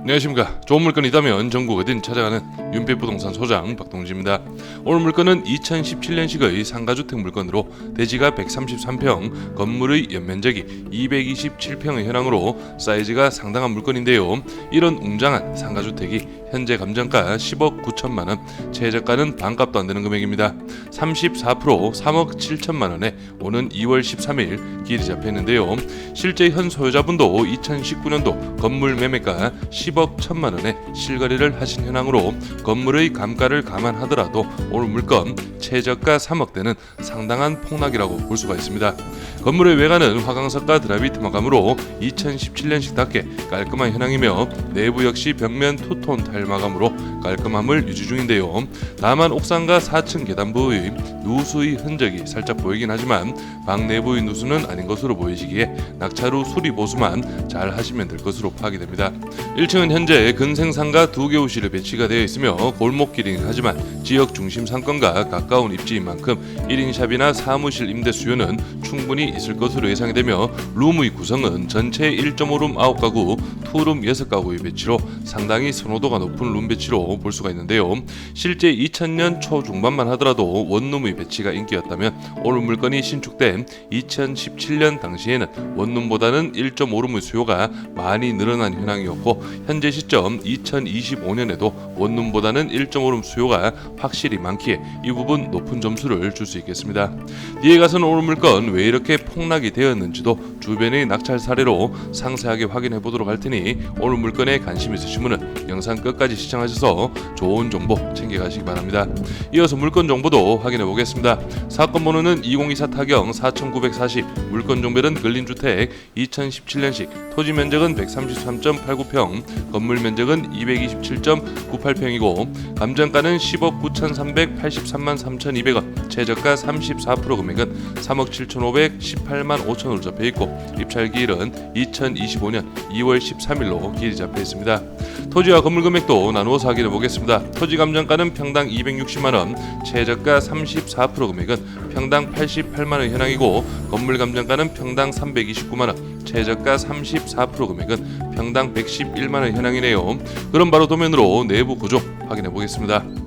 안녕하십니까. 좋은 물건 있다면 전국 어딘 찾아가는 윤빛 부동산 소장 박동지입니다. 오늘 물건은 2017년식의 상가주택 물건으로 대지가 133평, 건물의 연면적이 227평의 현황으로 사이즈가 상당한 물건인데요. 이런 웅장한 상가주택이 현재 감정가 10억 9천만 원, 최저가는 반값도 안 되는 금액입니다. 34% 3억 7천만 원에 오는 2월 13일 길이 잡혔는데요. 실제 현 소유자분도 2019년도 건물 매매가 10억 1천만 원에 실거래를 하신 현황으로 건물의 감가를 감안하더라도 오늘 물건 최저가 3억대는 상당한 폭락이라고 볼 수가 있습니다. 건물의 외관은 화강석과 드라비트 마감으로 2017년식답게 깔끔한 현황이며 내부 역시 벽면 투톤 타일 마감으로 깔끔함을 유지 중인데요. 다만 옥상과 4층 계단부의 누수의 흔적이 살짝 보이긴 하지만 방 내부의 누수는 아닌 것으로 보이시기에 낙차루 수리 보수만 잘 하시면 될 것으로 파악이 됩니다. 1층 은 현재 근생상가 두 개호실에 배치가 되어 있으며 골목길이긴 하지만 지역 중심 상권과 가까운 입지인 만큼 1인샵이나 사무실 임대 수요는 충분히 있을 것으로 예상이 되며 룸의 구성은 전체 1.5룸 9가구, 투룸 6가구의 배치로 상당히 선호도가 높은 룸 배치로 볼 수가 있는데요. 실제 2000년 초중반만 하더라도 원룸의 배치가 인기였다면 오늘 물건이 신축된 2017년 당시에는 원룸보다는 1.5룸의 수요가 많이 늘어난 현황이었고 현재 시점 2025년에도 원룸보다는 1.5룸 수요가 확실히 많기에 이 부분 높은 점수를 줄 수 있겠습니다. 뒤에 가서는 오늘 물건 왜 이렇게 폭락이 되었는지도 주변의 낙찰 사례로 상세하게 확인해 보도록 할 테니 오늘 물건에 관심 있으신 분은 영상 끝까지 시청하셔서 좋은 정보 챙겨가시기 바랍니다. 이어서 물건 정보도 확인해 보겠습니다. 사건 번호는 2024 타경 4940 물건 종별은 근린주택 2017년식 토지 면적은 133.89평 건물 면적은 227.98평이고 감정가는 10억 9,383만 3,200원 최저가 34% 금액은 3억 7,518만 5천으로 잡혀 있고 입찰 기일은 2025년 2월 13일로 기일이 잡혀 있습니다. 토지와 건물 금액도 나누어서 확인해 보겠습니다. 토지 감정가는 평당 260만 원, 최저가 34% 금액은 평당 88만 원 현황이고 건물 감정가는 평당 329만 원, 최저가 34% 금액은 평당 111만 원 현황이네요. 그럼 바로 도면으로 내부 구조 확인해 보겠습니다.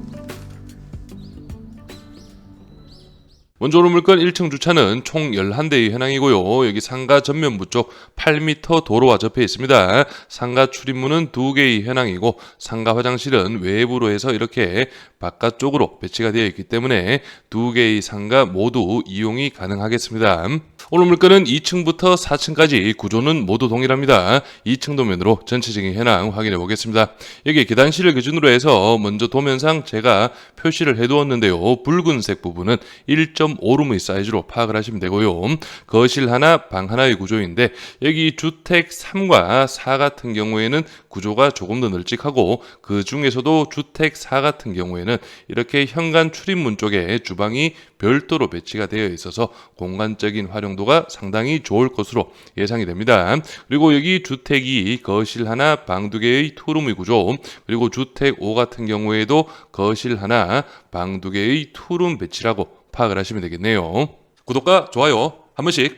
오는 물건 1층 주차는 총 11대의 현황이고요. 여기 상가 전면부 쪽 8m 도로와 접해 있습니다. 상가 출입문은 2개의 현황이고 상가 화장실은 외부로 해서 이렇게 바깥쪽으로 배치가 되어 있기 때문에 2개의 상가 모두 이용이 가능하겠습니다. 오늘 물건은 2층부터 4층까지 구조는 모두 동일합니다. 2층 도면으로 전체적인 현황 확인해 보겠습니다. 여기 계단실을 기준으로 해서 먼저 도면상 제가 표시를 해두었는데요. 붉은색 부분은 1.5룸의 사이즈로 파악을 하시면 되고요. 거실 하나, 방 하나의 구조인데 여기 주택 3과 4 같은 경우에는 구조가 조금 더 널찍하고 그 중에서도 주택 4 같은 경우에는 이렇게 현관 출입문 쪽에 주방이 별도로 배치가 되어 있어서 공간적인 활용 도가 상당히 좋을 것으로 예상이 됩니다. 그리고 여기 주택이 거실 하나, 방 두 개의 투룸의 구조, 그리고 주택 5 같은 경우에도 거실 하나, 방 두 개의 투룸 배치라고 파악을 하시면 되겠네요. 구독과 좋아요 한 번씩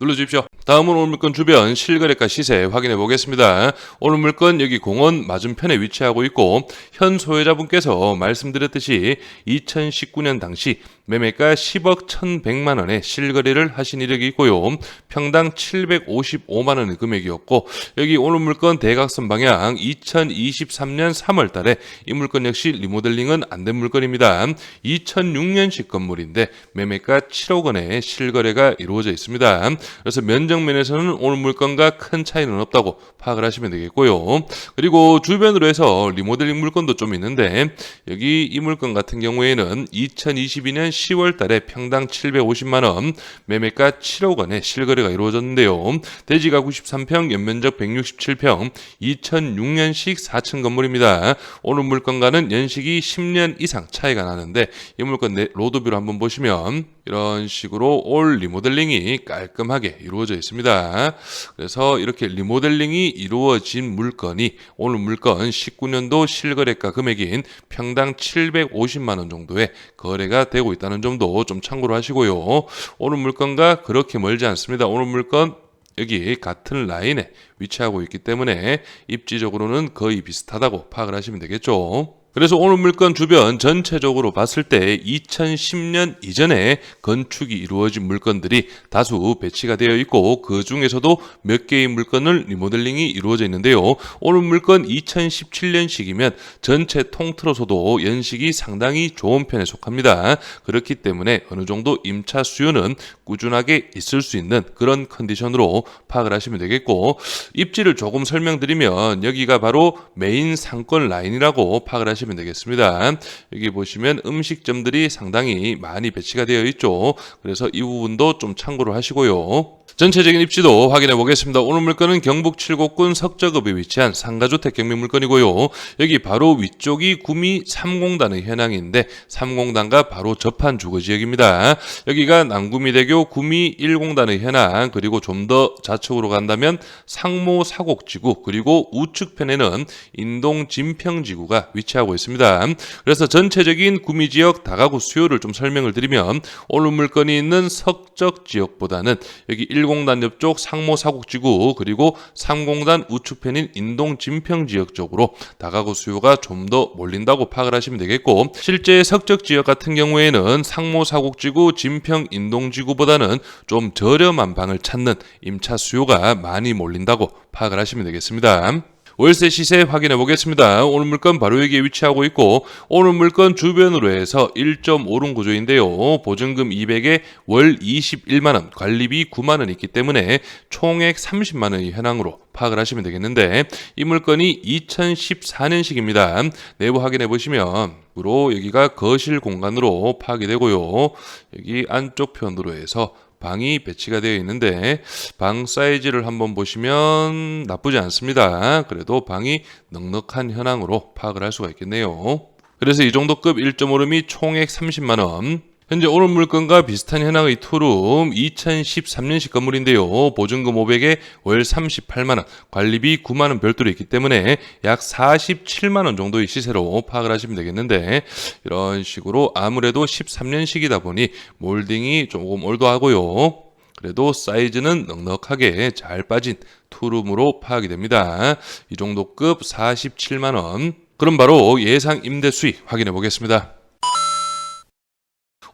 눌러주십시오. 다음은 오늘 물건 주변 실거래가 시세 확인해 보겠습니다. 오늘 물건 여기 공원 맞은편에 위치하고 있고 현 소유자분께서 말씀드렸듯이 2019년 당시 매매가 10억 1,100만 원에 실거래를 하신 이력이 있고요. 평당 755만 원의 금액이었고 여기 오늘 물건 대각선 방향 2023년 3월 달에 이 물건 역시 리모델링은 안 된 물건입니다. 2006년식 건물인데 매매가 7억 원에 실거래가 이루어져 있습니다. 그래서 면적 면에서는 오늘 물건과 큰 차이는 없다고 파악을 하시면 되겠고요. 그리고 주변으로 해서 리모델링 물건도 좀 있는데 여기 이 물건 같은 경우에는 2022년 10월 달에 평당 750만 원, 매매가 7억 원에 실거래가 이루어졌는데요. 대지가 93평, 연면적 167평, 2006년식 4층 건물입니다. 오늘 물건과는 연식이 10년 이상 차이가 나는데 이 물건 내 로드뷰를 한번 보시면 이런 식으로 올 리모델링이 깔끔하게 이루어져 있습니다. 그래서 이렇게 리모델링이 이루어진 물건이 오늘 물건 19년도 실거래가 금액인 평당 750만 원 정도의 거래가 되고 있다는 점도 좀 참고로 하시고요. 오늘 물건과 그렇게 멀지 않습니다. 오늘 물건 여기 같은 라인에 위치하고 있기 때문에 입지적으로는 거의 비슷하다고 파악을 하시면 되겠죠. 그래서 오늘 물건 주변 전체적으로 봤을 때 2010년 이전에 건축이 이루어진 물건들이 다수 배치가 되어 있고 그 중에서도 몇 개의 물건을 리모델링이 이루어져 있는데요. 오늘 물건 2017년식이면 전체 통틀어서도 연식이 상당히 좋은 편에 속합니다. 그렇기 때문에 어느 정도 임차 수요는 꾸준하게 있을 수 있는 그런 컨디션으로 파악을 하시면 되겠고 입지를 조금 설명드리면 여기가 바로 메인 상권 라인이라고 파악을 하시면 되겠습니다. 여기 보시면 음식점들이 상당히 많이 배치가 되어 있죠. 그래서 이 부분도 좀 참고를 하시고요. 전체적인 입지도 확인해 보겠습니다. 오늘 물건은 경북 칠곡군 석저급에 위치한 상가주택 경매 물건이고요. 여기 바로 위쪽이 구미 3공단의 현황인데 3공단과 바로 접한 주거지역입니다. 여기가 남구미대교 구미 1공단의 현황 그리고 좀 더 좌측으로 간다면 상모 사곡지구 그리고 우측편에는 인동 진평지구가 위치하고 있습니다. 그래서 전체적인 구미 지역 다가구 수요를 좀 설명을 드리면 오늘 물건이 있는 석적 지역보다는 여기 1공단 옆쪽 상모 사곡지구 그리고 3공단 우측편인 인동 진평 지역 쪽으로 다가구 수요가 좀 더 몰린다고 파악을 하시면 되겠고 실제 석적 지역 같은 경우에는 상모 사곡지구 진평 인동지구보다는 좀 저렴한 방을 찾는 임차 수요가 많이 몰린다고 파악을 하시면 되겠습니다. 월세 시세 확인해 보겠습니다. 오늘 물건 바로 여기에 위치하고 있고 오늘 물건 주변으로 해서 1.5룸 구조인데요. 보증금 200에 월 21만 원, 관리비 9만 원 있기 때문에 총액 30만 원의 현황으로 파악을 하시면 되겠는데 이 물건이 2014년식입니다. 내부 확인해 보시면 으로 여기가 거실 공간으로 파악이 되고요. 여기 안쪽 편으로 해서 방이 배치가 되어 있는데 방 사이즈를 한번 보시면 나쁘지 않습니다. 그래도 방이 넉넉한 현황으로 파악을 할 수가 있겠네요. 그래서 이 정도 급 1.5룸이 총액 30만 원. 현재 오늘 물건과 비슷한 현황의 투룸 2013년식 건물인데요. 보증금 500에 월 38만 원, 관리비 9만 원 별도로 있기 때문에 약 47만 원 정도의 시세로 파악을 하시면 되겠는데 이런 식으로 아무래도 13년식이다 보니 몰딩이 조금 올드하고요. 그래도 사이즈는 넉넉하게 잘 빠진 투룸으로 파악이 됩니다. 이 정도 급 47만 원. 그럼 바로 예상 임대 수익 확인해 보겠습니다.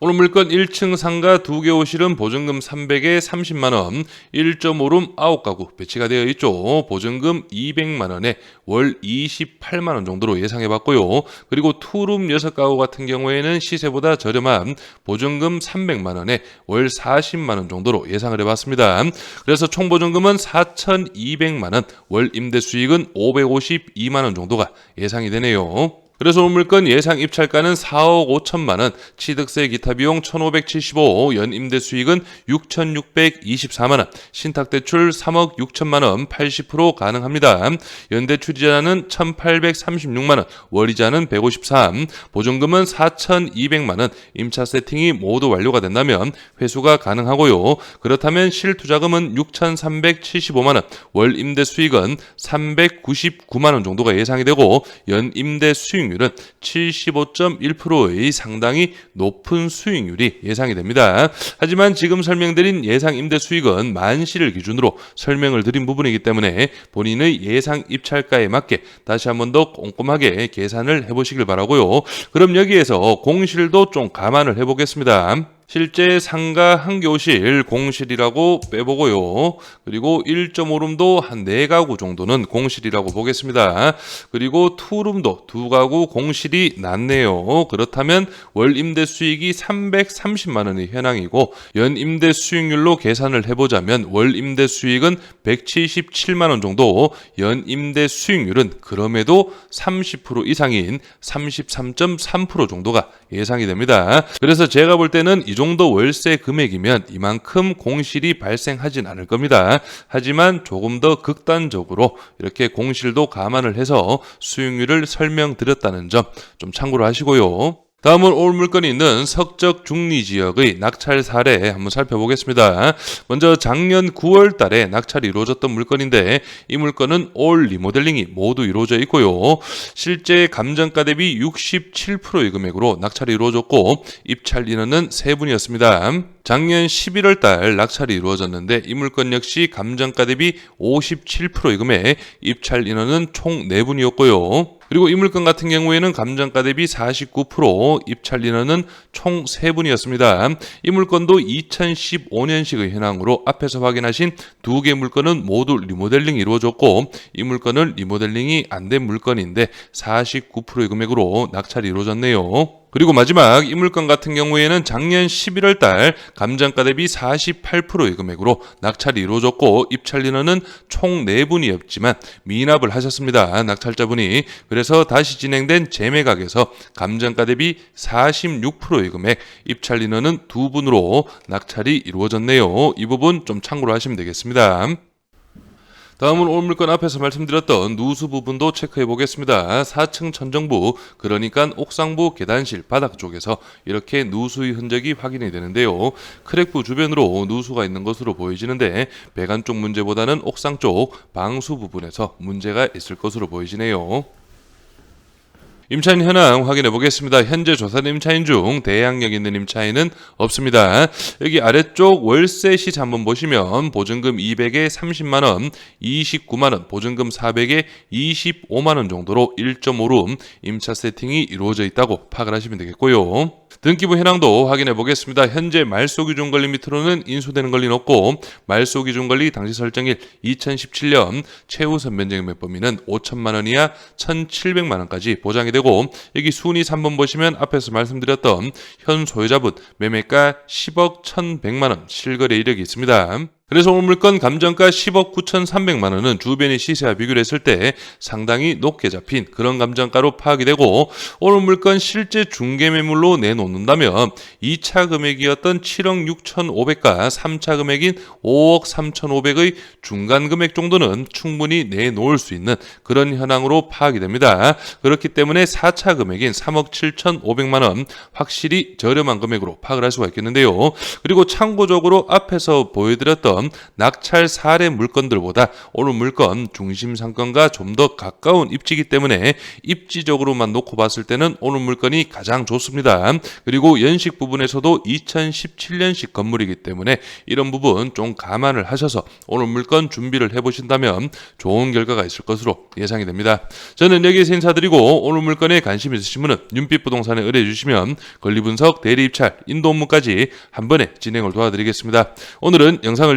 오늘 물건 1층 상가 2개 호실은 보증금 300에 30만 원, 1.5룸 9가구 배치가 되어 있죠. 보증금 200만 원에 월 28만 원 정도로 예상해 봤고요. 그리고 투룸 6가구 같은 경우에는 시세보다 저렴한 보증금 300만 원에 월 40만 원 정도로 예상을 해 봤습니다. 그래서 총 보증금은 4,200만 원, 월 임대 수익은 552만 원 정도가 예상이 되네요. 그래서 물건 예상 입찰가는 4억 5천만 원, 취득세 기타 비용 1,575, 연 임대 수익은 6,624만 원, 신탁 대출 3억 6천만 원, 80% 가능합니다. 연대 출 이자는 1,836만 원, 월 이자는 153, 보증금은 4,200만 원, 임차 세팅이 모두 완료가 된다면 회수가 가능하고요. 그렇다면 실투자금은 6,375만 원, 월 임대 수익은 399만 원 정도가 예상이 되고 연 임대 수익 률은 75.1%의 상당히 높은 수익률이 예상이 됩니다. 하지만 지금 설명드린 예상 임대 수익은 만시를 기준으로 설명을 드린 부분이기 때문에 본인의 예상 입찰가에 맞게 다시 한 번 더 꼼꼼하게 계산을 해보시길 바라고요. 그럼 여기에서 공실도 좀 감안을 해보겠습니다. 실제 상가 한 교실 공실이라고 빼보고요. 그리고 1.5룸도 한 4가구 정도는 공실이라고 보겠습니다. 그리고 투룸도 2가구 공실이 낮네요. 그렇다면 월 임대 수익이 330만 원의 현황이고 연 임대 수익률로 계산을 해보자면 월 임대 수익은 177만 원 정도 연 임대 수익률은 그럼에도 30% 이상인 33.3% 정도가 예상이 됩니다. 그래서 제가 볼 때는 이 정도 월세 금액이면 이만큼 공실이 발생하진 않을 겁니다. 하지만 조금 더 극단적으로 이렇게 공실도 감안을 해서 수익률을 설명드렸다는 점 좀 참고를 하시고요. 다음은 올 물건이 있는 석적 중리 지역의 낙찰 사례 한번 살펴보겠습니다. 먼저 작년 9월 달에 낙찰이 이루어졌던 물건인데 이 물건은 올 리모델링이 모두 이루어져 있고요. 실제 감정가 대비 67%의 금액으로 낙찰이 이루어졌고 입찰 인원은 세 분이었습니다. 작년 11월 달 낙찰이 이루어졌는데 이 물건 역시 감정가 대비 57%의 금액, 입찰 인원은 총 4분이었고요. 그리고 이 물건 같은 경우에는 감정가 대비 49%, 입찰 인원은 총 3분이었습니다. 이 물건도 2015년식의 현황으로 앞에서 확인하신 두 개 물건은 모두 리모델링이 이루어졌고 이 물건은 리모델링이 안 된 물건인데 49%의 금액으로 낙찰이 이루어졌네요. 그리고 마지막 이 물건 같은 경우에는 작년 11월 달 감정가 대비 48%의 금액으로 낙찰이 이루어졌고 입찰 인원은 총 4분이었지만 미납을 하셨습니다. 낙찰자분이. 그래서 다시 진행된 재매각에서 감정가 대비 46%의 금액, 입찰 인원은 2분으로 낙찰이 이루어졌네요. 이 부분 좀 참고로 하시면 되겠습니다. 다음은 올 물건 앞에서 말씀드렸던 누수 부분도 체크해 보겠습니다. 4층 천정부, 그러니까 옥상부 계단실 바닥 쪽에서 이렇게 누수의 흔적이 확인이 되는데요. 크랙부 주변으로 누수가 있는 것으로 보여지는데 배관 쪽 문제보다는 옥상 쪽 방수 부분에서 문제가 있을 것으로 보여지네요. 임차인 현황 확인해 보겠습니다. 현재 조사된 임차인 중 대항력 있는 임차인은 없습니다. 여기 아래쪽 월세 시세 한번 보시면 보증금 200에 30만 원, 29만 원, 보증금 400에 25만 원 정도로 1.5룸 임차 세팅이 이루어져 있다고 파악을 하시면 되겠고요. 등기부 현황도 확인해 보겠습니다. 현재 말소 기준 권리 밑으로는 인수되는 권리는 없고 말소 기준 권리 당시 설정일 2017년 최우선 면적임의 범위는 5천만 원 이하 1,700만 원까지 보장이 되고 여기 순위 3번 보시면 앞에서 말씀드렸던 현 소유자분 매매가 10억 1,100만 원 실거래 이력이 있습니다. 그래서 오늘 물건 감정가 10억 9,300만 원은 주변의 시세와 비교를 했을 때 상당히 높게 잡힌 그런 감정가로 파악이 되고 오늘 물건 실제 중개 매물로 내놓는다면 2차 금액이었던 7억 6,500과 3차 금액인 5억 3,500의 중간 금액 정도는 충분히 내놓을 수 있는 그런 현황으로 파악이 됩니다. 그렇기 때문에 4차 금액인 3억 7,500만 원 확실히 저렴한 금액으로 파악을 할 수가 있겠는데요. 그리고 참고적으로 앞에서 보여드렸던 낙찰 사례 물건들보다 오늘 물건 중심 상권과 좀 더 가까운 입지이기 때문에 입지적으로만 놓고 봤을 때는 오늘 물건이 가장 좋습니다. 그리고 연식 부분에서도 2017년식 건물이기 때문에 이런 부분 좀 감안을 하셔서 오늘 물건 준비를 해보신다면 좋은 결과가 있을 것으로 예상이 됩니다. 저는 여기에서 인사드리고 오늘 물건에 관심 있으신 분은 윤빛 부동산에 의뢰해 주시면 권리 분석, 대리 입찰, 인도 업무까지 한 번에 진행을 도와드리겠습니다. 오늘은 영상을